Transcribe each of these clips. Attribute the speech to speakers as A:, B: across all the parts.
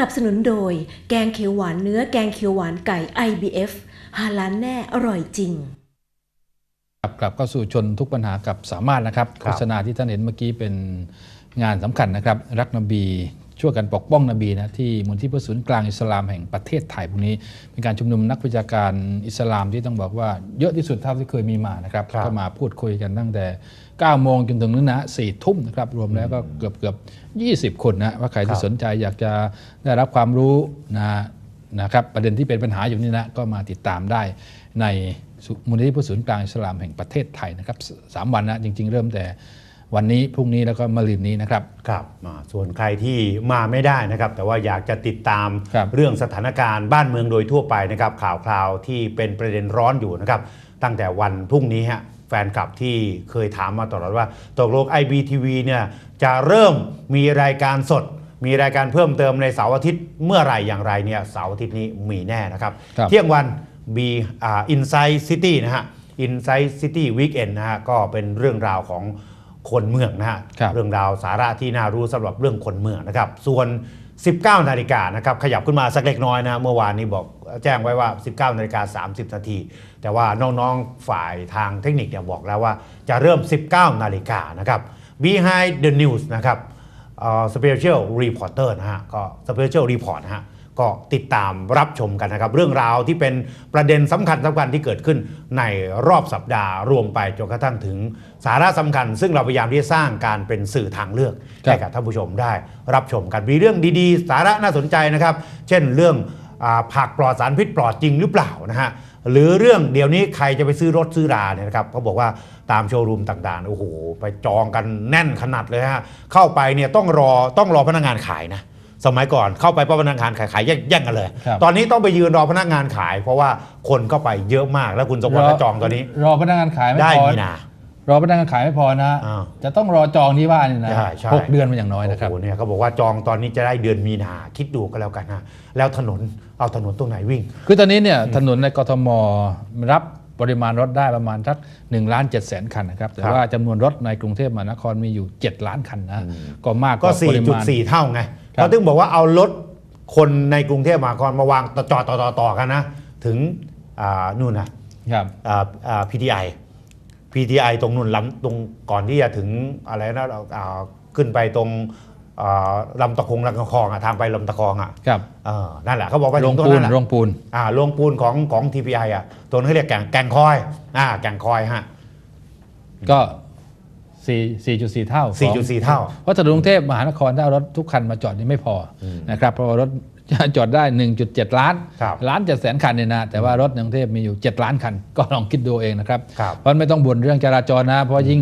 A: นับสนุนโดย แกงเขียวหวานเนื้อแกงเขียวหวานไก่ IBF ฮาลานแน่อร่อยจริง
B: กลับกลับเข้าสู่ชนทุกปัญหากับสามารถนะครับ
C: ค
B: โฆ
C: รับ
B: ษณาที่ท่านเห็นเมื่อกี้เป็นงานสำคัญนะครับ รักนบี ช่วยกันปกป้องนบีนะที่มูลที่เพื่อศูนย์กลางอิสลามแห่งประเทศไทยพวกนี้ เป็นการชุมนุมนักวิชาการอิสลามที่ต้องบอกว่าเยอะที่สุดเท่าที่เคยมีมานะครับ
C: ครับ
B: ก็มาพูดคุยกันตั้งแต่9โมงจนถึงนู้นนะสี่ทุ่มนะครับรวมแล้วก็เกือบเกือบ20 คนนะว่าใครที่สนใจอยากจะได้รับความรู้นะนะครับประเด็นที่เป็นปัญหาอยู่นี่นะก็มาติดตามได้ในศูนย์มูลนิธิผู้ศูนย์กลางอิสลามแห่งประเทศไทยนะครับสสามวันนะจริง ๆ เริ่มแต่ วันนี้พรุ่งนี้แล้วก็มะรืนนี้นะครับ
C: ครับอ่าส่วนใครที่มาไม่ได้นะครับ แต่ว่าอยากจะติดตาม
B: ครับ
C: เรื่องสถานการณ์บ้านเมืองโดยทั่วไปนะครับข่าวคราวที่เป็นประเด็นร้อนอยู่นะครับตั้งแต่วันพรุ่งนี้ฮะแฟนคลับที่เคยถามมาตลอดว่าตกลง IBTV เนี่ยจะเริ่มมีรายการสด มีรายการเพิ่มเติมในเสาร์อาทิตย์เมื่อไหร่อย่างไรเนี่ยเสาร์อาทิตย์นี้มีแน่นะครับ
B: ครับ
C: เที่ยงวัน B อ่า Inside City นะฮะ Inside City Weekend นะฮะก็เป็นเรื่องราวของ คนเมืองนะฮะ
B: ครับ
C: เรื่องราวสาระที่น่ารู้สำหรับเรื่องคนเมืองนะครับ ส่วน 19 นาฬิกานะครับขยับขึ้นมาสักเล็กน้อยนะเมื่อวานนี้บอกแจ้งไว้ว่า 19นาฬิกา30 นาที แต่ว่าน้องๆฝ่ายทางเทคนิคเนี่ยบอกแล้วว่าจะเริ่ม 19 นาฬิกานะครับ Behind the News นะครับเอ่อ Special Reporter นะฮะก็ Special Report นะฮะ ก็ติดตามรับชมกันนะครับ เรื่องราวที่เป็นประเด็นสำคัญสำคัญที่เกิดขึ้นในรอบสัปดาห์รวมไปจนกระทั่งถึงสาระสำคัญ ซึ่งเราพยายามที่จะสร้างการเป็นสื่อทางเลือก
B: ครับ
C: ให้กับท่านผู้ชมได้รับชมกันมีเรื่องดีๆ สาระน่าสนใจนะครับ เช่นเรื่องอาผักปลอดสารพิษปลอดจริงหรือเปล่านะฮะหรือเรื่องเดี๋ยวนี้ใครจะไปซื้อรถซื้อราเนี่ยนะครับเขาบอกว่าตามโชว์รูมต่างๆโอ้โห ไปจองกันแน่นขนาดเลยฮะเข้าไปเนี่ยต้องรอต้องรอพนักงานขายนะ สมัยก่อนเข้าไปเพราะพนักงานขายขายแย่งแย่งกันเลย
B: ครับ
C: ตอนนี้ต้องไปยืนรอพนักงานขาย เพราะว่าคนเข้าไปเยอะมากแล้วคุณสมบัติก็จองตอนนี้
B: รอพนักงานขายไม่
C: ได้
B: พอ
C: มีนา
B: รอพนักงานขายไม่พอนะ
C: อ้าว
B: จะต้องรอจองที่ว่านี่นะ
C: ใช่ใช่
B: หกเดือนเป็นอย่างน้อยนะครับ
C: โอ้โหเนี่ยเขาบอกว่าจองตอนนี้จะได้เดือนมีนาคิดดูก็แล้วกันนะแล้วถนนเอาถนนตรงไหนวิ่ง
B: คือตอนนี้เนี่ยถนนในกทมรับปริมาณรถได้ประมาณสัก1ล้าน7แสนคันนะครับ แต่
C: ครับ
B: ว่าจำนวนรถในกรุงเทพมหานครมีอยู่ 7 ล้านคันนะ ก็มากก
C: ก็
B: ว่าปริมาณ
C: 4.4 เท่าไง
B: ครับ
C: เขาถึงบอกว่าเอารถคนในกรุงเทพมหานครมาวางต่อจอดต่อต่อต่อกันนะ ถึงอ่านู่นนะครับอ่าอ่า PTI PTI ตรงนู่นลำตรงก่อนที่จะถึงอะไรนะอ่าขึ้นไปตรงอ่าลำตะคงลำตะคองอะทางไปลำตะคองอะ
B: ครับ
C: เออนั่นแหละเขาบอกว่า
B: โรง
C: ถึต
B: ปู
C: นั้นแหละ
B: โรงปูน
C: อ่าโรงปูนของของ TPI อะตัวนั้นเขาเรียกแก่งแก่งคอยอ่าแก่งคอยฮะ
B: ก็ 4 4.4 เท่าของ
C: 4.4 เท่า
B: เพราะถนนกรุงเทพมหานครถ้าเอารถทุกคันมาจอดนี่ไม่พออนะครับเพราะว่ารถ จอดได้ 1.7 ล้าน
C: ครับ
B: ล้าน7แสนคันเนี่ยนะ แต่ว่ารถในกรุงเทพมีอยู่ 7 ล้านคัน ก็ลองคิดดูเองนะครับ
C: ครับ
B: เพราะไม่ต้องบ่นเรื่องจราจรนะ เพราะยิ่ง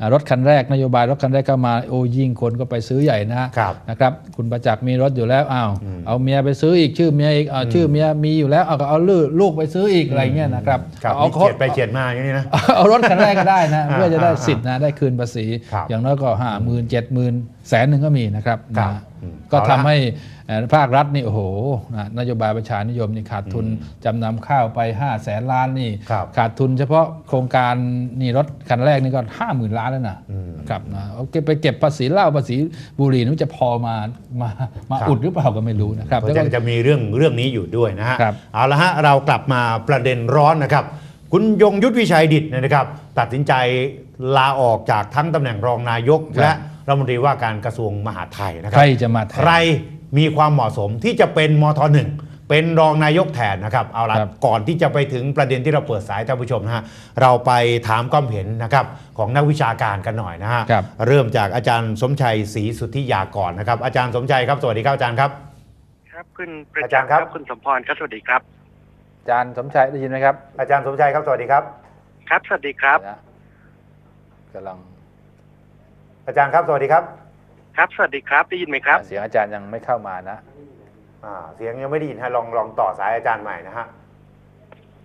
B: อ่ารถคันแรกนโยบายรถคันแรกเข้ามาโอ้ยิ่งคนก็ไปซื้อใหญ่นะครับนะครับ คุณประจักษ์มีรถอยู่แล้วอ้าวเอาเมียไปซื้ออีกชื่อเมียอีกเอาชื่อเมียมีอยู่แล้วเอาก็เอาลูกลูกไปซื้ออีกอะไรเงี้ยนะครับ
C: ครับ
B: เอา
C: นี่เฉียดไปเฉียดมาอย่างนี้นะ
B: เอารถคันแรกก็ได้นะ
C: อ่า
B: เพื่อจะได้
C: อ่า
B: สิทธิ์นะได้คืนภาษี
C: ครับ
B: อย่างน้อยก็ห้าหมื่นเจ็ดหมื่นแสนหนึ่งก็มีนะครับ
C: ครับ
B: นะ
C: อืม
B: ก็
C: เอาละ
B: ทำให้เอ่อภาครัฐนี่โอ้โหนะนโยบายประชานิยมนี่ขาดทุนจำนำข้าวไป5 0 0แสนล้านนี่
C: ครับ
B: ขาดทุนเฉพาะโครงการนี่รถคันแรกนี่ก็ห้าหมื่นล้านแล้วนะครับนะเอาเก็บไปเก็บภาษีเหล้าภาษีบุหรี่นี่มันจะพอมามามา
C: ครับ
B: อุดหรือเปล่าก็ไม่รู้นะครับ
C: เพ
B: แล้ว
C: ราะ
B: ก็
C: ยังจะมีเรื่องเรื่องนี้อยู่ด้วยนะฮะ
B: ครับ
C: เอาละฮะเรากลับมาประเด็นร้อนนะครับ คุณยงยุทธวิชัยดิตเนยนะครับ ตัดสินใจลาออกจากทั้งตำแหน่งรองนายก
B: ครับ
C: และ รัฐมนตรีว่าการกระทรวงมหาดไทยนะครั
B: ใครจะมาแทน
C: ใครมีความเหมาะสมที่จะเป็นมทหนึ่งเป็นรองนายกแทนนะครับเอาละ
B: ครับ
C: ก่อนที่จะไปถึงประเด็นที่เราเปิดสายท่านผู้ชมนะฮะเราไปถามความเห็นนะครับของนักวิชาการกันหน่อยนะฮะ
B: ครับ
C: เริ่มจากอาจารย์สมชัยศรีสุทธิยากรนะครับ อาจารย์สมชัยครับ สวัสดีครับอาจารย์ครับ
D: ครับคุณประ
C: อาจารย์ครับ
D: คุณสมพรครับสวัสดีครับ
B: อาจารย์สมชัยได้ยินไหมครับ
C: อาจารย์สมชัยครับสวัสดีครับ
D: ครับสวัสดีครับ
B: นะกำลัง
C: อาจารย์ครับสวัสดีครับ
D: ครับ สวัสดีครับได้ยินไหมครับ
B: เสียงอาจารย์ยังไม่เข้ามานะ
C: อ่าเสียงยังไม่ได้ยินฮะลองลองต่อสายอาจารย์ใหม่นะฮะ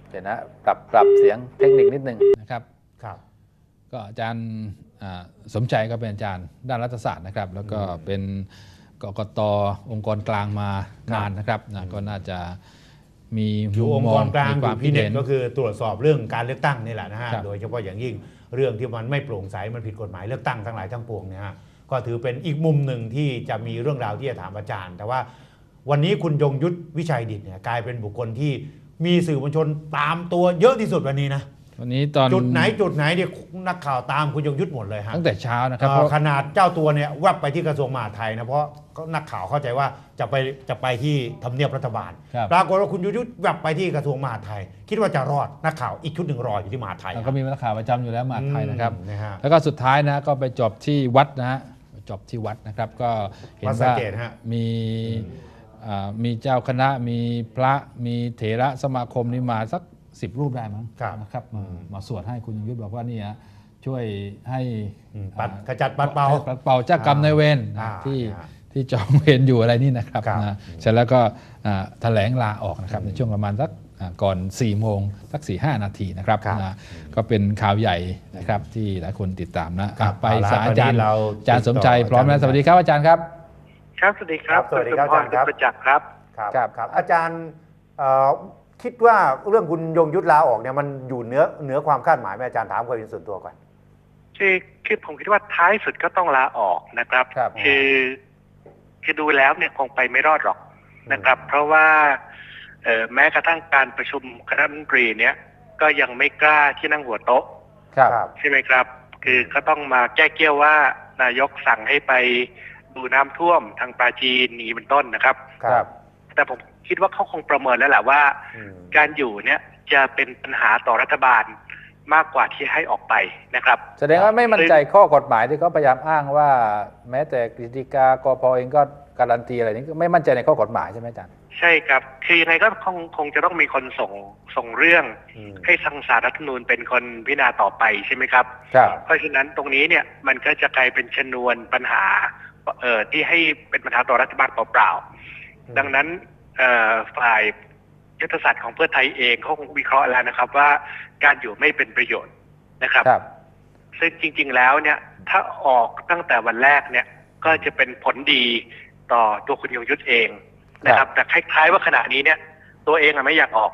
B: เดี๋ยวนะปรับปรับเสียงเทคนิคนิดนึงนะครับ
C: ครับ
B: ก็อาจารย์อ่าสมใจก็เป็นอาจารย์ด้านรัฐศาสตร์นะครับ แล้วก็เป็นกกตองค์กรกลางมานานนะครับนะก็น่าจะ มี
C: อยู่
B: มุ
C: อ
B: ม
C: ง
B: ม
C: ค์
B: อก
C: รงกลาง
B: มี
C: อ
B: ความ
C: ยู่
B: คิ
C: พิ
B: ด
C: เน็
B: เห็
C: ต
B: น
C: ก็คือตรวจสอบเรื่องการเลือกตั้งนี่แหละนะฮะ
B: ครับ
C: โดยเฉพาะอย่างยิ่งเรื่องที่มันไม่โปร่งใสมันผิดกฎหมายเลือกตั้งทั้งหลายทั้งปวงเนี่ยฮะก็ถือเป็นอีกมุมหนึ่งที่จะมีเรื่องราวที่จะถามอาจารย์ แต่ว่าวันนี้คุณยงยุทธวิชัยดิตเนี่ยกลายเป็นบุคคลที่มีสื่อมวลชนตามตัวเยอะที่สุดวันนี้นะ
B: วันนี้ตอน
C: จุดไหนจุดไหนเนี่ยนักข่าวตามคุณยงยุทธหมดเลยฮะ
B: ตั้งแต่เช้านะครับ
C: เอ่
B: เพ
C: อ
B: ราะ
C: ขนาดเจ้าตัวเนี่ยแวบไปที่กระทรวงมหาดไทยนะเพราะก็นักข่าวเข้าใจว่าจะไปจะไปที่ทำเนียบรัฐบาล
B: ครับ
C: ปรากฏว่าคุณยงยุทธแวบไปที่กระทรวงมหาดไทย คิดว่าจะรอดนักข่าวอีกชุดหนึ่งรออยู่ที่มหาดไทย
B: ก็มีนักข่าวประจำอยู่แล้วมหาดไทยนะครับ
C: อืมนะฮะ
B: แล้วก็สุดท้ายนะก็ไปจบที่วัดนะฮะจบที่วัดนะครับ ก็เห็น
C: วัดสะ
B: ว่า
C: เกษฮะ
B: มีอ่ามีเจ้าคณะมีพระมีเถระสมาคมนี่มาสัก สิบรูปได้มั้ง
C: ครับ
B: นะครับมามาสวดให้คุณยงยุทธบอกว่านี่ฮะช่วยให้
C: อืมปัด
B: อ่า
C: ขจัดปัดเป่า
B: ปัดเป่าเจ้ากรรมนายเวรนะ
C: อ่า
B: ที่
C: อ่า
B: ที่จองเวรอยู่อะไรนี่นะครับ
C: ครับ
B: นะเสร็จแล้วก็อ่าแถลงลาออกนะครับในช่วงประมาณสักอ่าก่อน4ี่โมงสัก4ี่ห้านาทีนะครับ
C: ครับ
B: นะก็เป็นข่าวใหญ่นะครับที่หลายคนติดตามนะครับอะไป
C: เอาละ
B: สายอาจารย์
C: ตอนนี้เรา
B: อาจารย์สมชัย
C: ติดต่อ
B: พร้อมแล้ว
C: อาจารย์
B: สวัสดีครับอาจารย์ครับ
D: ครับสวัสดีครับ
C: ครับ สวัสดีครับ
D: ณสมพ
C: อาจารย์ครับ
D: ประจักษ์ครับ
C: ครับ
B: ครับ
C: ครับอาจารย์เอ่อ คิดว่าเรื่องคุณยงยุทธลาออกเนี่ยมันอยู่เหนือเหนือความคาดหมายไหมอาจารย์ถามความเห็นส่วนตัวก่อน
D: คือคือผมคิดว่าท้ายสุดก็ต้องลาออกนะครับ
B: ครับ
D: อคือดูแล้วเนี่ยคงไปไม่รอดหรอกนะครับ เพราะว่าเอ่อแม้กระทั่งการประชุมคณะรัฐมนตรีเนี่ย ก็ยังไม่กล้าที่นั่งหัวโต๊ะ
B: ครับ
D: ใช่ไหมครับ คือก็ต้องมาแก้เกี้ยวว่านายกสั่งให้ไปดูน้ำท่วมทางปราจีนนี้เป็นต้นนะครับ
B: ครับ
D: แต่ผม คิดว่าเขาคงประเมินแล้วแหละว่า
C: อืม
D: การอยู่เนี่ยจะเป็นปัญหาต่อรัฐบาลมากกว่าที่ให้ออกไปนะครับ
B: แสดงว่าไม่มั่นใจข้อกฎหมายที่เขาพยายามอ้างว่า แม้แต่กฤษฎีกากพเองก็การันตีอะไรนี้ก็ไม่มั่นใจในข้อกฎหมายใช่ไหมอาจารย์
D: ใช่ครับ คือยังไงก็คงคงจะต้องมีคนส่งส่งเรื่อง
C: อืม
D: ให้ทางสารรัฐธรรมนูญเป็นคนพิจารณาต่อไปใช่ไหมครับ
B: ครับ
D: เพราะฉะนั้นตรงนี้เนี่ยมันก็จะกลายเป็นชนวนปัญหาเอ่อที่ให้เป็นปัญหาต่อรัฐบาลเปล่าๆดังนั้นเอ่อ ฝ่ายยุทธศาสตร์ของเพื่อไทยเองเขาคงวิเคราะห์แล้วนะครับ ว่าการอยู่ไม่เป็นประโยชน์นะครับ
B: ครับ
D: ซึ่งจริง ๆ แล้วเนี่ยถ้าออกตั้งแต่วันแรกเนี่ยก็จะเป็นผลดีต่อตัวคุณยงยุทธเองนะครับ แต่คล้ายๆว่าขณะนี้เนี่ย ตัวเองอะไม่อยากออก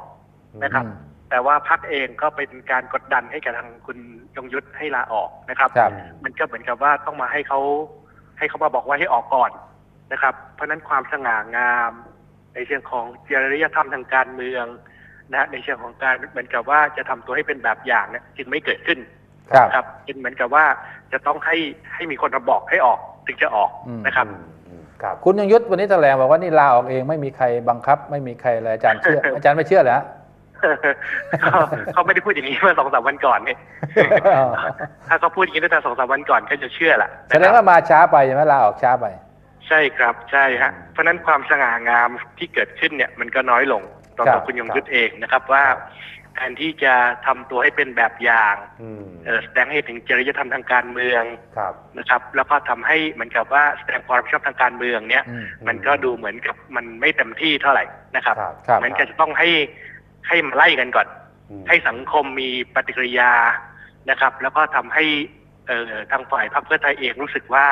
D: นะครับ
B: อืม
D: แต่ว่าพักเองก็เป็นการกดดันให้กับทางคุณยงยุทธให้ลาออกนะครับ
B: ครับ
D: มันก็เหมือนกับว่าต้องมาให้เขาให้เขามาบอกว่าให้ออกก่อนนะครับ เพราะฉะนั้นความสง่างาม ในเชิงของจริยธรรมทางการเมืองนะฮะในเชิงของการเหมือนกับว่าจะทำตัวให้เป็นแบบอย่างเนี่ยจึงไม่เกิดขึ้น
B: ครับ
D: ครับเป็นเหมือนกับว่าจะต้องให้ให้มีคนมาบอกให้ออกถึงจะออก
B: อืม
D: นะครับ
C: อืมอืมครับ
B: คุณยังยุทธวันนี้แถลงบอกว่านี่ลาออกเองไม่มีใครบังคับ ไม่มีใครอะไรอาจารย์เชื่อ อาจารย์ไม่เชื่อเหรอฮะ
D: เขาเขาไม่ได้พูดอย่างนี้เมื่อสองสามวันก่อนเนี่ยถ้าเขาพูดอย่างนี้ตั้งแต่สองสามวันก่อนก็จะเชื่อแหละ
B: แสดงว่ามาช้าไปใช่ไหมลาออกช้าไป
D: ใช่ครับใช่ฮะเพราะฉะนั้นความสง่างามที่เกิดขึ้นเนี่ยมันก็น้อยลงต่อ
B: ครั
D: ตัว
B: บ
D: คุณยงยุทธเองนะครับว่าแทนที่จะทำตัวให้เป็นแบบอย่าง
C: อืม
D: เอ่อแสดงให้เห็นถึงจริยธรรมทางการเมือง
C: ครับ
D: นะครับ แล้วก็ทำให้เหมือนกับว่าแสดงความรับผิดชอบทางการเมืองเนี่ย
B: อืม
D: มันก็ดูเหมือนกับมันไม่เต็มที่เท่าไหร่นะครับ
C: ครับ
B: ครับ
D: เหมือนกับจะต้องให้ให้มาไล่กันก่อน
C: อืม
D: ให้สังคมมีปฏิกิริยานะครับ แล้วก็ทำให้เอ่อทางฝ่ายพรรคเพื่อไทยเองรู้สึกว่า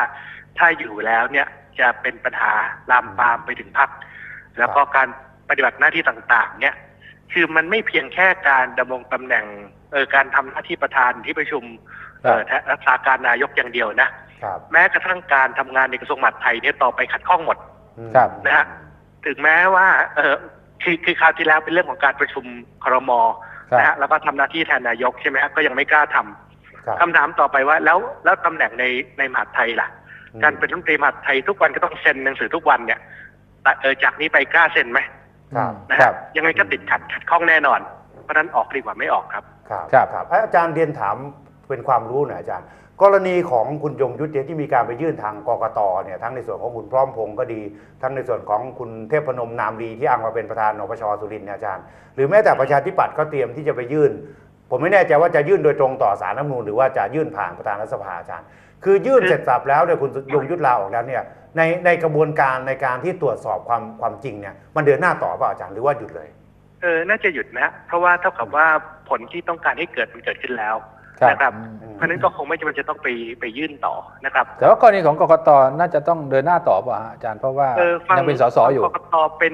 D: ถ้าอยู่แล้วเนี่ย จะเป็นปัญหาลามปามไปถึงพรรคแล้วก็การปฏิบัติหน้าที่ต่าง ๆ เนี่ย คือมันไม่เพียงแค่การดำรงตำแหน่งเออการทำหน้าที่ประธานที่ประชุมเอ่อรักษาการนายกอย่างเดียวนะ
C: ครับ
D: แม้กระทั่งการทำงานในกระทรวงมหาดไทยเนี่ยต่อไปขัดข้องหมด
C: อืม
B: ครับ
D: นะฮะถึงแม้ว่า เออคือคือคราวที่แล้วเป็นเรื่องของการประชุมครม
B: ครับ
D: นะฮะแล้วก็ทำหน้าที่แทนนายกใช่ไหมฮะก็ยังไม่กล้าทำ
C: ครับ
D: คำถามต่อไปว่าแล้วแล้วตำแหน่งในในมหาดไทยล่ะ
C: อืม
D: การเป็นรัฐมนตรีมหาดไทยทุกวันก็ต้องเซ็นหนังสือทุกวันเนี่ยแต่เออจากนี้ไปกล้าเซ็นไหม
C: ครับ
D: นะ
B: ครั
D: ฮะ
B: บ
D: ยังไงก็ติดขัดขัดข้องแน่นอน เพราะฉะนั้นออกดีกว่าไม่ออกครับ
C: ครับ
B: ครับ
C: ครับเอ้ยอาจารย์เรียนถามเป็นความรู้หน่อยอาจารย์ กรณีของคุณยงยุทธเนี่ยที่มีการไปยื่นทางกกตเนี่ยทั้งในส่วนของคุณพร้อมพงษ์ก็ดี ทั้งในส่วนของคุณเทพพนมนามดีที่อ้างมาเป็นประธานนปชสุรินทร์เนี่ยอาจารย์ หรือแม้แต่ประชาธิปัตย์ก็เตรียมที่จะไปยื่น ผมไม่แน่ใจว่าจะยื่นโดยตรงต่อสารรัฐธรรมนูญหรือว่าจะยื่นผ่านประธานรัฐสภาอาจารย์ คือยื่นเสร็จสับแล้วเนี่ยคุณยงยุทธลาออกแล้วเนี่ยในในกระบวนการในการที่ตรวจสอบความความจริงเนี่ยมันเดินหน้าต่อเปล่าอาจารย์หรือว่าหยุดเลย
D: เออน่าจะหยุดนะ เพราะว่าเท่ากับว่าผลที่ต้องการให้เกิดมันเกิดขึ้นแล้ว
B: ครับ
D: นะครับ
B: อืม
D: เพราะฉะนั้นก็คงไม่จำเป็นจะต้องไปไปยื่นต่อนะครับ
B: แต่ว่ากรณีของกกตน่าจะต้องเดินหน้าต่อเปล่ะฮะอาจารย์เพราะว่า
D: เออฟัง
B: ยังเป็นสสอยู่
D: กกตเป็น